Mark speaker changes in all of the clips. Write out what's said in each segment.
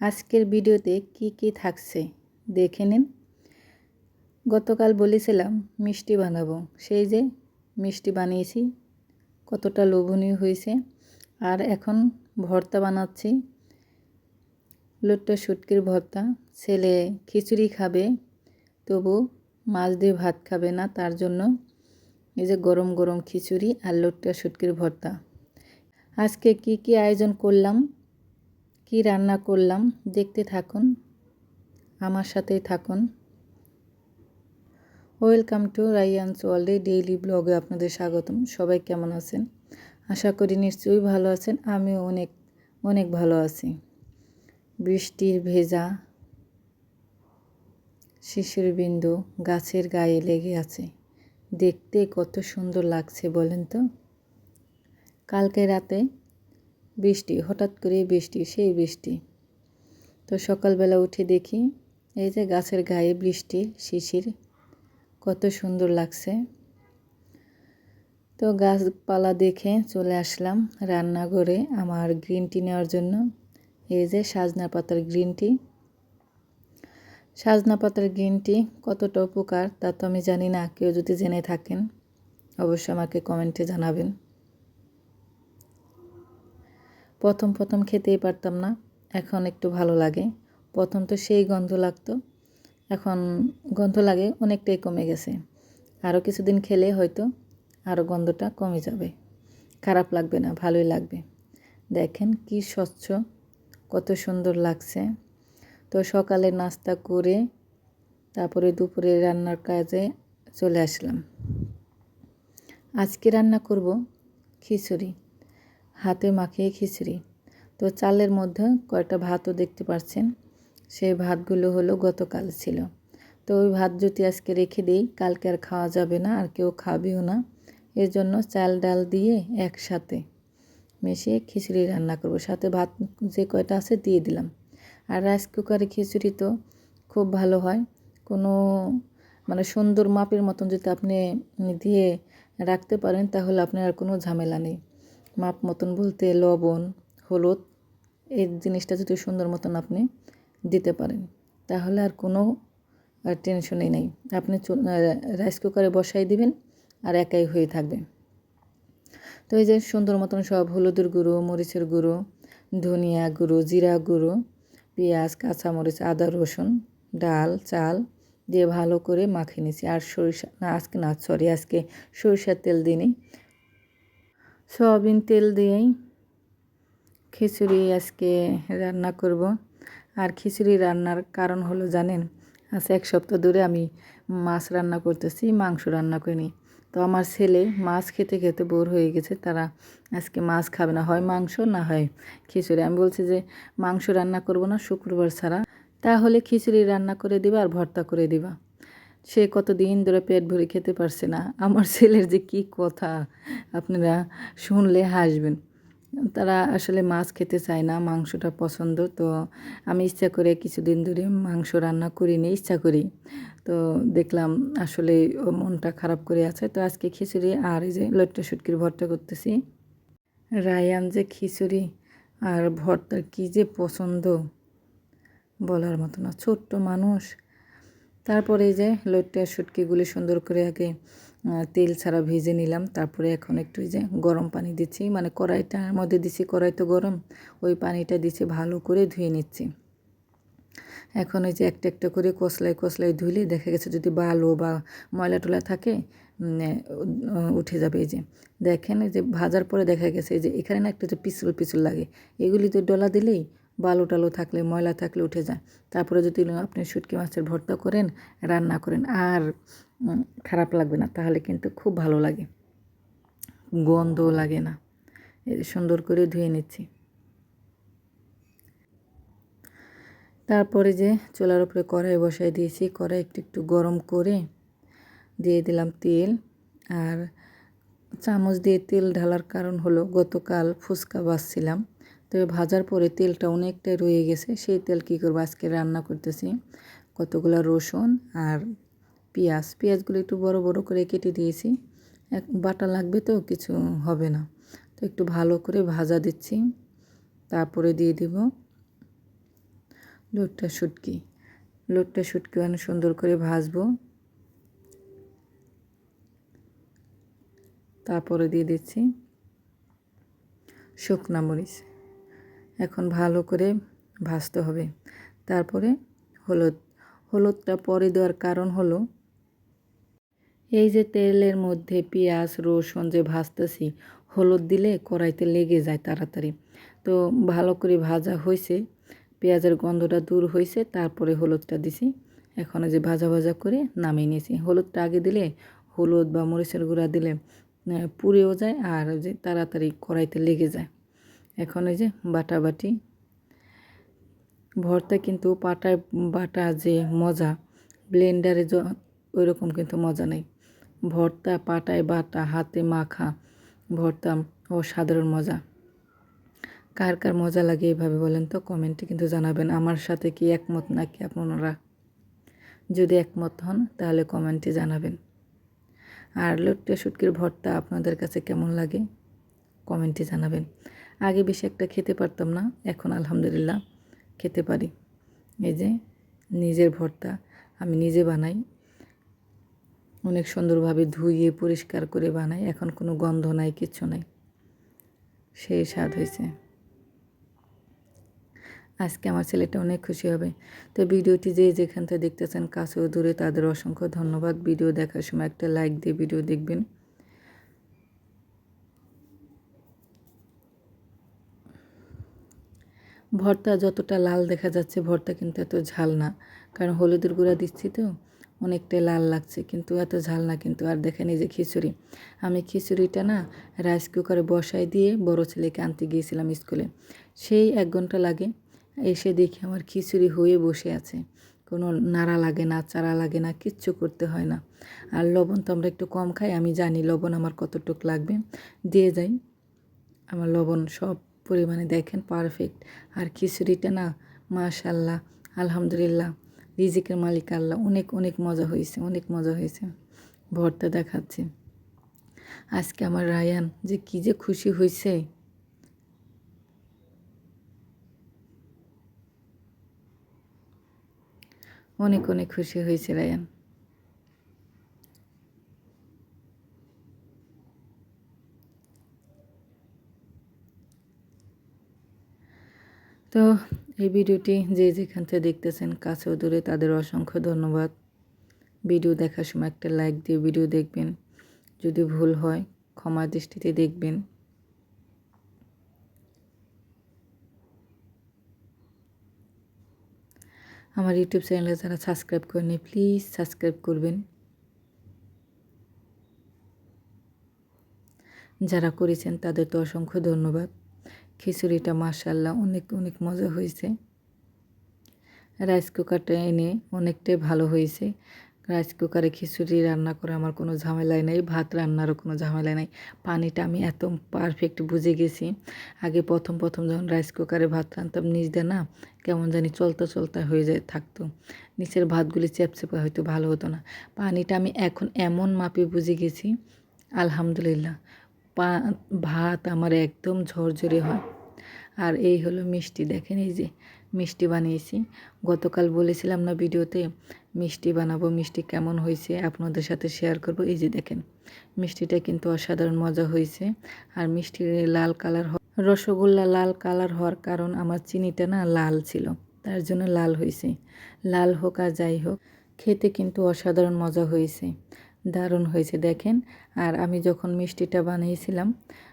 Speaker 1: আজকের ভিডিওতে কি কি থাকছে দেখে নিন। গতকাল বলেছিলাম মিষ্টি বানাবো, সেই যে মিষ্টি বানিয়েছি, কতটা লোভনীয় হয়েছে। আর এখন ভর্তা বানাচ্ছি, লুট্টো শুটকির ভর্তা। ছেলে খিচুড়ি খাবে, তবু মাছ দিয়ে ভাত খাবে না, তার জন্য এই যে গরম গরম খিচুড়ি আর লুট্টা শুটকির ভর্তা। আজকে কি কি আয়োজন করলাম কি রান্না করলাম, দেখতে থাকুন, আমার সাথেই থাকুন। ওয়েলকাম টু রাইয়ান্স ওয়ার্ল্ডে ডেইলি ব্লগে আপনাদের স্বাগতম, সবাই কেমন আছেন? আশা করি নিশ্চয়ই ভালো আছেন, আমিও অনেক অনেক ভালো আছি। বৃষ্টির ভেজা শিশির বিন্দু গাছের গায়ে লেগে আছে, দেখতে কত সুন্দর লাগছে বলেন তো? কালকে রাতে বৃষ্টি, হঠাৎ করে বৃষ্টি, সেই বৃষ্টি। তো সকালবেলা উঠে দেখি এই যে গাছের গায়ে বৃষ্টি, শিশির, কত সুন্দর লাগছে। তো গাছপালা দেখে চলে আসলাম রান্নাঘরে আমার গ্রিন টি নেওয়ার জন্য। এই যে সাজনা পাতার গ্রিন টি সাজনা পাতার গ্রিন টি কতটা উপকার তা তো আমি জানি না, কেউ যদি জেনে থাকেন অবশ্যই আমাকে কমেন্টে জানাবেন। প্রথম প্রথম খেতেই পারতাম না, এখন একটু ভালো লাগে। প্রথম তো সেই গন্ধ লাগতো, এখন গন্ধ লাগে অনেকটাই কমে গেছে। আরও কিছুদিন খেলে হয়তো আরও গন্ধটা কমে যাবে। খারাপ লাগবে না, ভালোই লাগবে। দেখেন কি স্বচ্ছ, কত সুন্দর লাগছে। তো সকালে নাস্তা করে তারপরে দুপুরে রান্নার কাজে চলে আসলাম। আজকে রান্না করব খিচুড়ি। হাতে মাখিয়ে খিচুড়ি। তো চালের মধ্যে কয়টা ভাতও দেখতে পাচ্ছেন সেই ভাতগুলো হলো গতকাল ছিল। তো ওই ভাত যদি আজকে রেখে দিই, কালকে আর খাওয়া যাবে না, আর কেউ খাবেও না। এর জন্য চাল, ডাল দিয়ে একসাথে মিশিয়ে খিচুড়ি রান্না করব। সাথে ভাত যে কয়টা আছে দিয়ে দিলাম। আর রাইস কুকারে খিচুড়ি তো খুব ভালো হয়। কোনো মানে সুন্দর মাপের মতন যদি আপনি দিয়ে রাখতে পারেন, তাহলে আপনার আর কোনো ঝামেলা নেই। মাপ মতন বলতে লবণ, হলুদ, এই জিনিসটা যদি সুন্দর মতন আপনি দিতে পারেন, তাহলে আর কোনো টেনশনই নেই। আপনি রাইস কুকারে বসাই দিবেন আর একাই হয়ে থাকবে। তো এই যে সুন্দর মতন সব হলুদের গুঁড়ো, মরিচের গুঁড়ো, ধনিয়া গুঁড়ো, জিরা গুঁড়ো, পেঁয়াজ, কাঁচামরিচ, আদা, রসুন, ডাল, চাল দিয়ে ভালো করে মাখিয়ে নিয়েছি। আর সরিষা, না, আজকে না সরি আজকে সরিষার তেল দিইনি। সয়াবিন তেল দিয়েই খিচুড়ি আজকে রান্না করব। আর খিচুড়ি রান্নার কারণ হলো জানেন, আজ এক সপ্তাহ ধরে আমি মাছ রান্না করতেছি, মাংস রান্না করিনি। তো আমার ছেলে মাছ খেতে খেতে বোর হয়ে গেছে, তারা আজকে মাছ খাবে না, হয় মাংস না হয় খিচুড়ি। আমি বলছি যে, মাংস রান্না করব না, শুক্রবার ছাড়া। তাহলে খিচুড়ি রান্না করে দিবা আর ভর্তা করে দিবা। সে কতদিন ধরে পেট ভরে খেতে পারছে না। আমার ছেলের যে কি কথা, আপনারা শুনলে হাসবেন। তারা আসলে মাছ খেতে চায় না, মাংসটা পছন্দ। তো আমি ইচ্ছা করে কিছুদিন ধরে মাংস রান্না করিনি, ইচ্ছা করি। তো দেখলাম আসলে মনটা খারাপ করে আছে। তো আজকে খিচুড়ি আর এই যে লট্টা শুটকির ভর্তা করতেছি। রায়ান যে খিচুড়ি আর ভর্তা কী যে পছন্দ, বলার মতো না। ছোট্ট মানুষ। তারপরে এই যে লইট্টা শুটকিগুলি সুন্দর করে আগে তেল ছাড়া ভেজে নিলাম। তারপরে এখন একটু যে গরম পানি দিচ্ছি। মানে কড়াইটার মধ্যে দিচ্ছি, কড়াই তো গরম, ওই পানিটা দিচ্ছি, ভালো করে ধুয়ে নিচ্ছি। এখন ওই যে একটা একটা করে কষলাই কষলাই ধুলে দেখা গেছে যদি বালো বা ময়লা টলা থাকে উঠে যাবে এই যে। দেখেন এই যে ভাজার পরে দেখা গেছে এই যে এখানে না একটু যে পিছল পিছল লাগে, এগুলি তো ডলা দিলেই বালু টালু থাকলে, ময়লা থাকলে উঠে যায়। তারপরে যদি আপনি শুটকি মাছের ভর্তা করেন, রান্না করেন, আর খারাপ লাগবে না, তাহলে কিন্তু খুব ভালো লাগে। গন্ধও লাগে না। সুন্দর করে ধুয়ে নিচ্ছি। তারপরে যে চুলার উপরে কড়াই বসাই দিয়েছি, কড়াই একটু একটু গরম করে দিয়ে দিলাম তেল। আর চামচ দিয়ে তেল ঢালার কারণ হলো গতকাল ফুচকা বাসছিলাম তবে ভাজার পরে তেলটা অনেকটাই রয়ে গেছে, সেই তেল কী করব? আজকে রান্না করতেছি কতগুলো রসুন আর পেঁয়াজ। পেঁয়াজগুলো একটু বড় বড় করে কেটে দিয়েছি। এক বাটা লাগবে তো, কিছু হবে না। তো একটু ভালো করে ভাজা দিচ্ছি। তারপরে দিয়ে দিব লোটটা শুটকি। লোটটা শুটকি অনেক সুন্দর করে ভাজবো। তারপরে দিয়ে দিচ্ছি শুকনা মরিচ। এখন ভালো করে ভাজতে হবে। তারপরে হলুদ। হলুদটা পরে দেওয়ার কারণ হলো, এই যে তেলের মধ্যে পেঁয়াজ, রসুন যে ভাজতেছি, হলুদ দিলে কড়াইতে লেগে যায় তাড়াতাড়ি। তো ভালো করে ভাজা হয়েছে, পেঁয়াজের গন্ধটা দূর হয়েছে, তারপরে হলুদটা দিছি। এখন যে ভাজা ভাজা করে নামিয়ে নিয়েছি। হলুদটা আগে দিলে, হলুদ বা মরিচের গুঁড়া দিলে পুড়েও যায় আর যে তাড়াতাড়ি কড়াইতে লেগে যায়। এখন এই যে বাটা বাটি ভর্তা কিন্তু পাটায় বাটা যে মজা ব্লেন্ডারে ওই রকম কিন্তু মজা নেই। ভর্তা, পাটায় বাটা, হাতে মাখা, ভর্তা ও সাধারণ মজা। কার কার মজা লাগে এইভাবে বলেন তো? কমেন্টে কিন্তু জানাবেন। আমার সাথে কি একমত নাকি আপনারা? যদি একমত হন, তাহলে কমেন্টে জানাবেন। আর লট্টে শুটকির ভর্তা আপনাদের কাছে কেমন লাগে? কমেন্টে জানাবেন। আগে বেশি একটা খেতে পারতাম না, এখন আলহামদুলিল্লাহ খেতে পারি। এই যে নিজের ভর্তা আমি নিজে বানাই। অনেক সুন্দরভাবে ধুইয়ে পরিষ্কার করে বানাই, এখন কোনো গন্ধ নাই, কিচ্ছু নাই। সেই স্বাদ হয়েছে। আজকে আমার ছেলেটা অনেক খুশি হবে। তো ভিডিওটি যে যেখান থেকে দেখতেছেন কাছেও দূরে, তাদের অসংখ্য ধন্যবাদ। ভিডিও দেখার সময় একটা লাইক দিয়ে ভিডিও দেখবেন। ভর্তা যতটা লাল দেখা যাচ্ছে, ভর্তা কিন্তু এত ঝাল না। কারণ হলুদের গুঁড়া দিচ্ছি তো অনেকটাই লাল লাগছে, কিন্তু এত ঝাল না কিন্তু। আর দেখেন এই যে খিচুড়ি, আমি খিচুড়িটা না রাইস কুকারে বসাই দিয়ে বড় ছেলেকে আনতে গিয়েছিলাম স্কুলে। সেই এক ঘণ্টা লাগে এসে দেখি আমার খিচুড়ি হয়ে বসে আছে। কোনো নাড়া লাগে না চারা লাগে না, কিচ্ছু করতে হয় না। আর লবণ তো আমরা একটু কম খাই, আমি জানি লবণ আমার কতটুক লাগবে। দিয়ে যাই, আমার লবণ সব পরিমাণে দেখেন পারফেক্ট আর খিচুড়িটা না মাশাল্লাহ আলহামদুলিল্লাহ, রিজিকের মালিক আল্লাহ। অনেক অনেক মজা হয়েছে, অনেক মজা হয়েছে। ভর্তা দেখাচ্ছে। আজকে আমার রায়ান যে কী যে খুশি হয়েছে। অনেক অনেক খুশি হয়েছে রায়ান। তো এই ভিডিওটি যে যেখান থেকে দেখতেছেন কাছেও দূরে তাদের অসংখ্য ধন্যবাদ। ভিডিও দেখার সময় একটা লাইক দিয়ে ভিডিও দেখবেন। যদি ভুল হয় ক্ষমা দৃষ্টিতে দেখবেন। আমার ইউটিউব চ্যানেলে যারা সাবস্ক্রাইব করেনি প্লিজ সাবস্ক্রাইব করবেন। যারা করেছেন তাদের তো অসংখ্য ধন্যবাদ। খিচুড়িটা মাসাল্লাহ অনেক অনেক মজা হয়েছে। রাইস কুকারটা এনে অনেকটাই ভালো হয়েছে। রাইস কুকারে খিচুড়ি রান্না করে আমার কোনো ঝামেলাই নেই, ভাত রান্নারও কোনো ঝামেলা নেই। পানিটা আমি এত পারফেক্ট বুঝে গেছি। আগে প্রথম প্রথম যখন রাইস কুকারে ভাত রান্তাম নিচ দিয়ে না কেমন জানি চলতে চলতে হয়ে যায়, থাকতো। নিচের ভাতগুলি চেপচেপে হয়তো ভালো হতো না। পানিটা আমি এখন এমন মাপে বুঝে গেছি, আলহামদুলিল্লাহ। পা, ভাত আমার একদম ঝরঝরে হয়। আর এই হলো মিষ্টি, দেখেন এই যে মিষ্টি বানিয়েছি। গতকাল বলেছিলাম না ভিডিওতে, মিষ্টি বানাবো, মিষ্টি কেমন হয়েছে আপনাদের সাথে শেয়ার করব। এই যে দেখেন, মিষ্টিটা কিন্তু অসাধারণ মজা হয়েছে। আর মিষ্টির লাল কালার রসগোল্লা লাল কালার হওয়ার কারণ আমার চিনিটা না লাল ছিল, তার জন্য লাল হয়েছে। লাল হোক আর যাই হোক, খেতে কিন্তু অসাধারণ মজা হয়েছে। দারুণ হয়েছে, দেখেন। আর আমি যখন মিষ্টিটা বানিয়েছিলাম,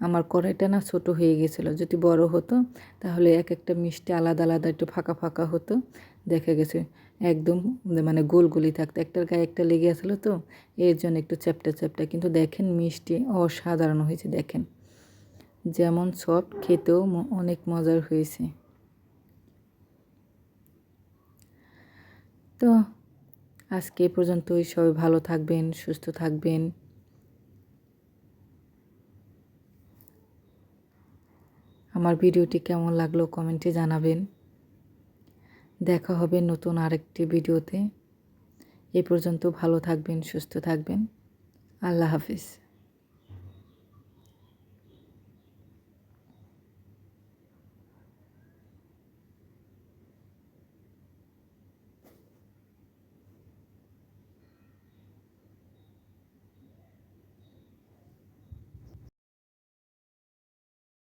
Speaker 1: আমার কড়াইটা না ছোটো হয়ে গেছিল। যদি বড় হতো, তাহলে এক একটা মিষ্টি আলাদা আলাদা, একটু ফাঁকা ফাঁকা হতো। দেখা গেছে একদম মানে গোল গোলি থাকতো। একটার গায়ে একটা লেগে আসলো তো, এর জন্য একটু চ্যাপটা চ্যাপটা। কিন্তু দেখেন মিষ্টি অসাধারণ হয়েছে, দেখেন। যেমন সফট, খেতেও অনেক মজার হয়েছে। তো আজকে এ পর্যন্তই। সবাই ভালো থাকবেন, সুস্থ থাকবেন। আমার ভিডিওটি কেমন লাগল কমেন্টে জানাবেন। দেখা হবে নতুন আরেকটি ভিডিওতে। এ পর্যন্ত ভালো থাকবেন, সুস্থ থাকবেন। আল্লাহ হাফিজ।